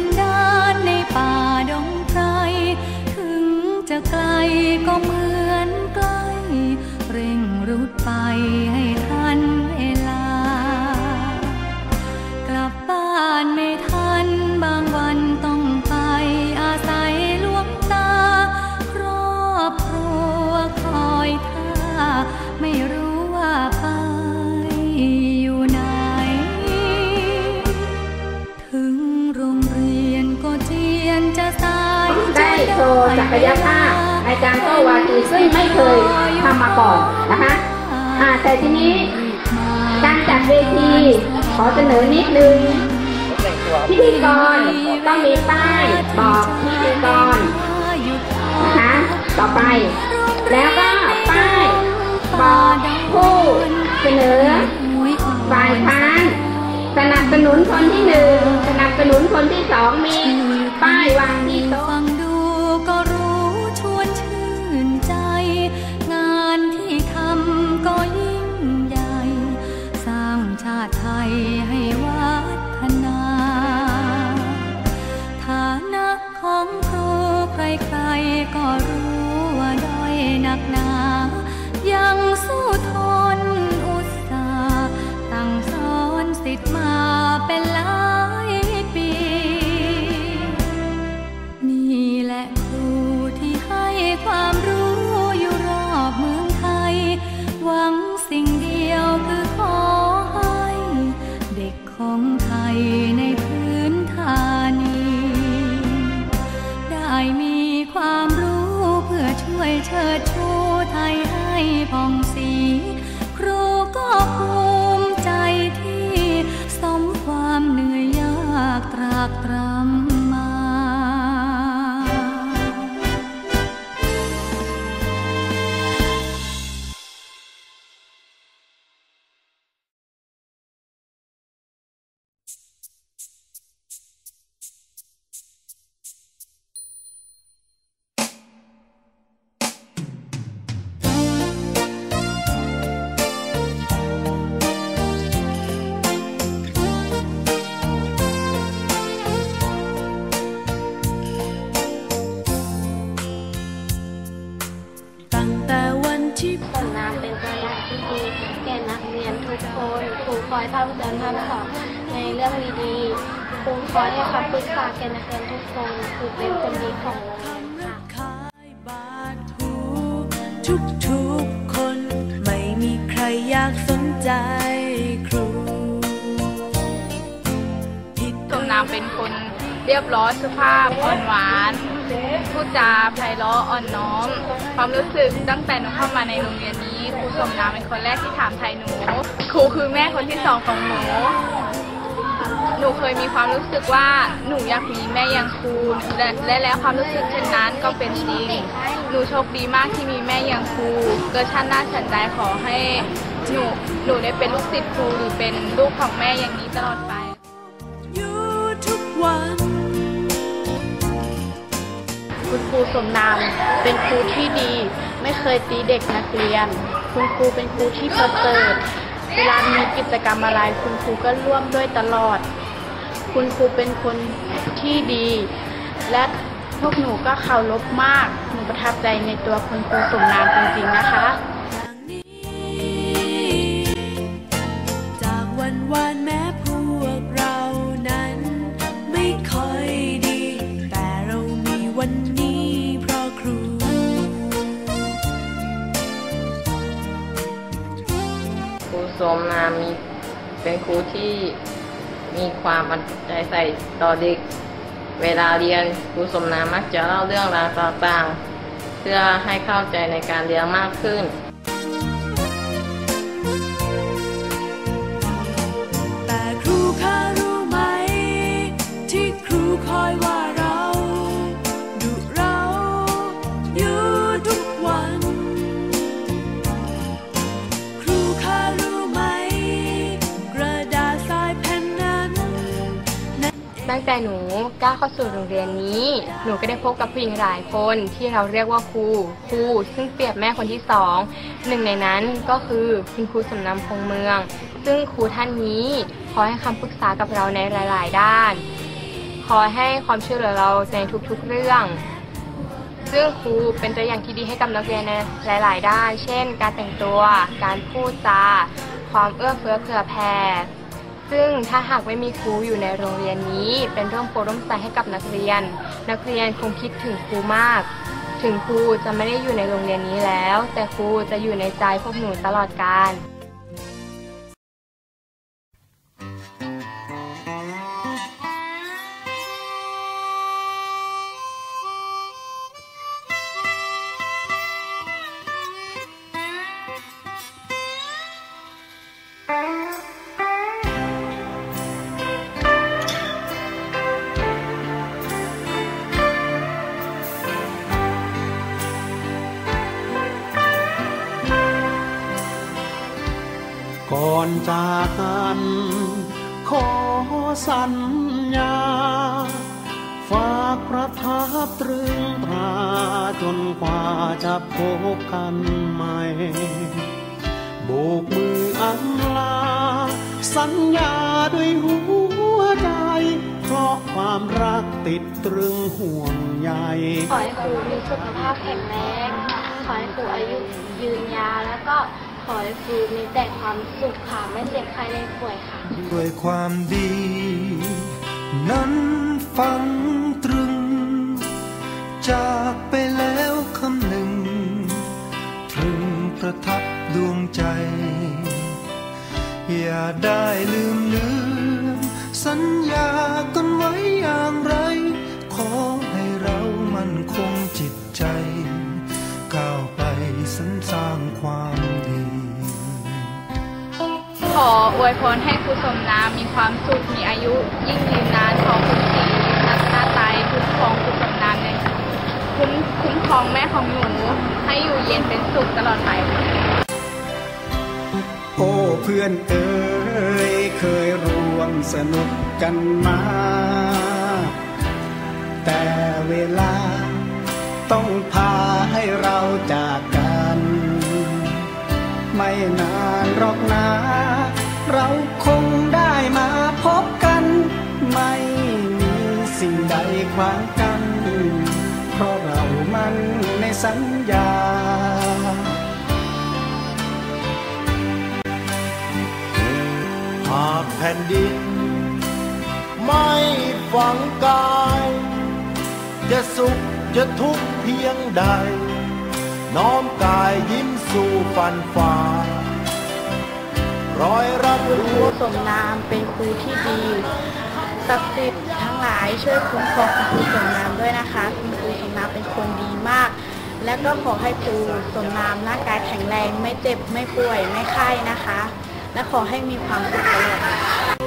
นดานในป่าดงไพรถึงจะไกลก็เหมือนใกล้ เร่งรุดไป ชว์ศักยาในการโต้วาทีซึ่งไม่เคยทำมาก่อนนะคะอ่าแต่ทีนี้การจัดเวทีขอเสนอนิดนึงพิธีกรต้องมีป้ายบอกพิธีกรนะคะต่อไป แล้วก็ป้ายบอกผู้เสนอฝ่ายค้านสนับสนุนคนที่หนึ่งสนับสนุนคนที่สองมีป้ายวางที่โต๊ะ ความรู้เพื่อช่วยเชิดชูไทยให้ผ่องสี ครูก็ภูมิใคอยทำเตือนทำสอนในเรื่องดีๆครูคอยให้คำปรึกษาแก่นักเรียนทุกคนครูเป็นคนดีของโรงเรียนค่ะทุกทุกๆคนไม่มีใครอยากสนใจครูผิดสมนามเป็นคนเรียบร้อยสุภาพอ่อนหวานพูดจาไพเราะอ่อนน้อม ความรู้สึกตั้งแต่หนูเข้ามาในโรงเรียนนี้ครูสมนามเป็นคนแรกที่ถามไทยหนู ครูคือแม่คนที่สองของหนู หนูเคยมีความรู้สึกว่าหนูอยากมีแม่อย่างครูและและแล้วความรู้สึกเช่นนั้นก็เป็นจริง หนูโชคดีมากที่มีแม่อย่างครูเกิดชาติหน้าฉันใดขอให้หนูหนูได้เป็นลูกศิษย์ครูหรือเป็นลูกของแม่อย่างนี้ตลอดไปอยู่ทุกวันคุณครูสมนามเป็นครูที่ดี ไม่เคยตีเด็กนักเรียน คุณครูเป็นครูที่ประเสริฐ เวลามีกิจกรรมอะไร คุณครูก็ร่วมด้วยตลอด คุณครูเป็นคนที่ดี และพวกหนูก็เคารพมาก หนูประทับใจในตัวคุณครูสมนามจริงๆนะคะ ที่มีความอาใจใส่ต่อเด็ก เวลาเรียนครูสมนามักจะเล่าเรื่องราวต่างๆ เพื่อให้เข้าใจในการเรียนมากขึ้นาเข้าสู่โรงเรียนนี้ หนูก็ได้พบกับผู้หญิงหลายคนที่เราเรียกว่าครูครูซึ่งเปรียบแม่คนที่สองหนึ่งในนั้นก็คือคุณครูสมนำพงเมือง ซึ่งครูท่านนี้คอยให้คำปรึกษากับเราในหลาย ๆ ด้าน คอยให้ความช่วยเหลือเราในทุก ๆ เรื่อง ซึ่งครูเป็นตัวอย่างที่ดีให้กับนักเรียนในหลาย ๆ ด้าน เช่น การแต่งตัว การพูดจา ความเอื้อเฟื้อเผื่อแผ่ ซึ่งถ้าหากไม่มีครูอยู่ในโรงเรียนนี้ เป็นร่มโพร่มใสให้กับนักเรียน นักเรียนคงคิดถึงครูมาก ถึงครูจะไม่ได้อยู่ในโรงเรียนนี้แล้ว แต่ครูจะอยู่ในใจพวกหนูตลอดกาล จากกัน ขอสัญญา ฝากประทับตรึงตราจนกว่าจะพบกันใหม่โบกมืออำลา สัญญาด้วยหัวใจ เพราะความรักติดตรึงห่วงใยขอให้ครูมีสุขภาพแข็งแรงขอให้ครูอายุยืนยาวแล้วก็ ขอให้ครูมีแต่ความสุขค่ะไม่เจ็บใครได้ป่วยค่ะ ด้วยความดี นั้นฟังตรึง จากไปแล้วคำหนึ่งตรึงประทับดวงใจ อย่าได้ลืมเลือนสัญญากันไว้อย่างไร ขอให้เรามันคงจิตใจ ก้าวไปสรรสร้างความด ออวยพรให้ครูสมนามมีความสุขมีอายุ ยิ่งยืนนานขอคุณศรีรัตนาไตรคุ้มครองครูสมนามในคุ้มคุ้มครองแม่ของหนูให้อยู่เย็นเป็นสุขตลอดไปโอ้เพื่อนเอ๋ยเคยร่วมสนุกกันมา แต่เวลาต้องพาให้เราจากกัน ไม่นานหรอกนะ เราคงได้มาพบกัน ไม่มีสิ่งใดขวางกัน เพราะเรามันในสัญญาหากแผ่นดินไม่ฝังกาย จะสุขจะทุกข์เพียงใด น้อมกายยิ้มสู่ฟันฝ่า รอยรับครูสมนามเป็นครูที่ดีศักดิ์สิทธิ์ทั้งหลายช่วยคุ้มครองคุณครูสมนามด้วยนะคะคุณครูสมนามเป็นคนดีมาก และก็ขอให้ครูสมนามร่างกายแข็งแรง ไม่เจ็บไม่ป่วยไม่ไข้นะคะ และขอให้มีความสุขตลอด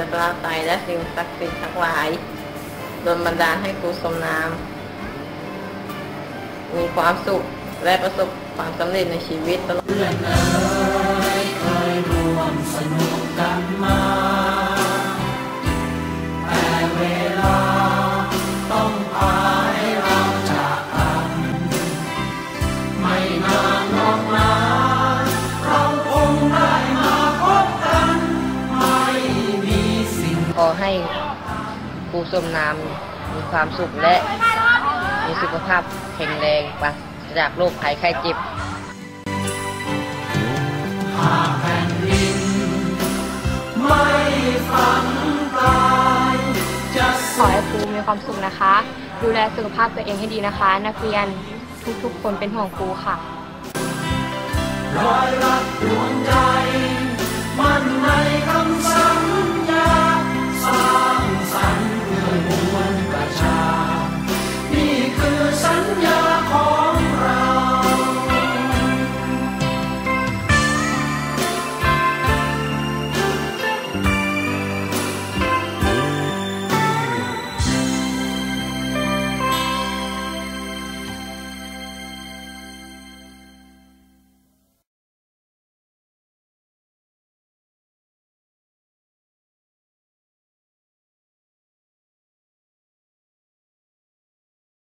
รัตนตรัยและสิ่งศักดิ์สิทธิ์ทั้งหลายโดนบันดาลให้กูสมนาม มีความสุขและประสบความสำเร็จในชีวิตตลอด สมนามมีความสุขและมีสุขภาพแข็งแรงปราศจากโรคภัยไข้เจ็บขอให้ครูมีความสุขนะคะ ดูแลสุขภาพตัวเองให้ดีนะคะ นักเรียนทุกๆคนเป็นห่วงครูค่ะรอยรักดวงใจ